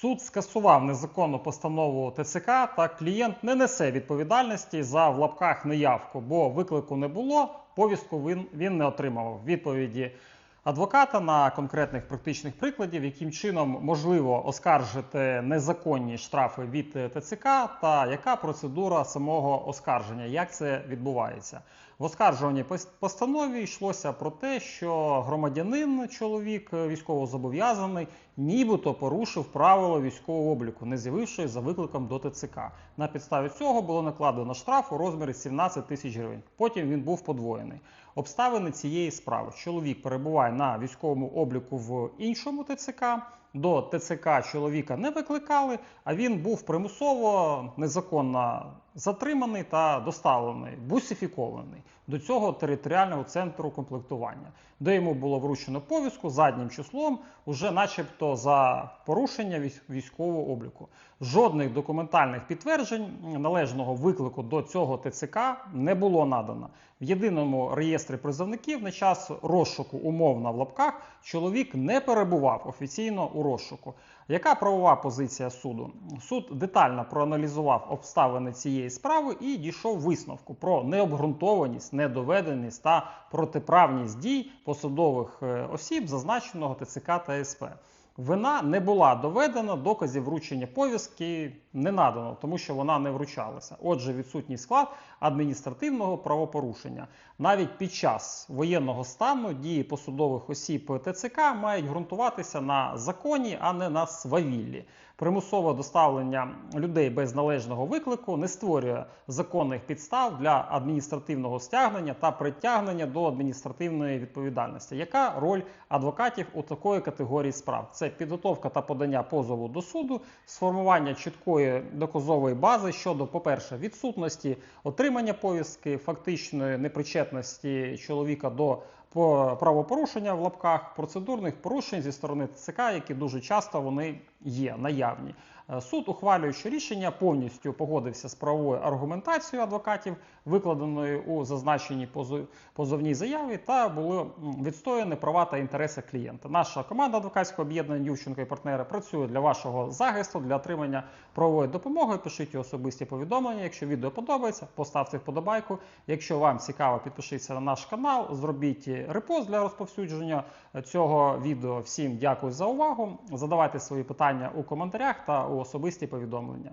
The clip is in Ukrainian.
Суд скасував незаконну постанову ТЦК та клієнт не несе відповідальності за в лапках неявку, бо виклику не було, повістку він, він не отримав. Відповіді адвоката на конкретних практичних прикладів, яким чином можливо оскаржити незаконні штрафи від е, ТЦК та яка процедура самого оскарження, як це відбувається. В оскаржуваній постанові йшлося про те, що громадянин, чоловік е, військовозобов'язаний, нібито порушив правила військового обліку, не з'явившись за викликом до ТЦК. На підставі цього було накладено штраф у розмірі 17 тисяч гривень. Потім він був подвоєний. Обставини цієї справи. Чоловік перебуває на військовому обліку в іншому ТЦК. До ТЦК чоловіка не викликали, а він був примусово незаконно затриманий та доставлений, бусифікований до цього територіального центру комплектування, де йому було вручено повістку заднім числом, уже начебто за порушення військ- військового обліку. Жодних документальних підтверджень належного виклику до цього ТЦК не було надано. В єдиному реєстрі призовників на час розшуку умовно в лапках чоловік не перебував офіційно у розшуку. Яка правова позиція суду? Суд детально проаналізував обставини цієї справи і дійшов висновку про необґрунтованість, недоведеність та протиправність дій посадових е, осіб, зазначеного ТЦК та СП. Вина не була доведена, доказів вручення повістки не надано, тому що вона не вручалася. Отже, відсутній склад адміністративного правопорушення. Навіть під час воєнного стану дії посудових осіб ТЦК мають ґрунтуватися на законі, а не на свавіллі. Примусове доставлення людей без належного виклику не створює законних підстав для адміністративного стягнення та притягнення до адміністративної відповідальності. Яка роль адвокатів у такої категорії справ? Це підготовка та подання позову до суду, сформування чіткої доказової бази щодо, по-перше, відсутності отримання повістки, фактичної непричетності чоловіка до правопорушення в лапках, процедурних порушень зі сторони ТЦК, які дуже часто вони є наявні. Е, Суд, ухвалюючи рішення, повністю погодився з правовою аргументацією адвокатів, викладеною у зазначеній позов- позовній заяві, та були відстояні права та інтереси клієнта. Наша команда адвокатського об'єднання Ювченко і партнери працює для вашого захисту, для отримання правової допомоги. Пишіть особисті повідомлення. Якщо відео подобається, поставте вподобайку. Якщо вам цікаво, підпишіться на наш канал, зробіть репост для розповсюдження цього відео. Всім дякую за увагу. Задавайте свої питання у коментарях та у особисті повідомлення.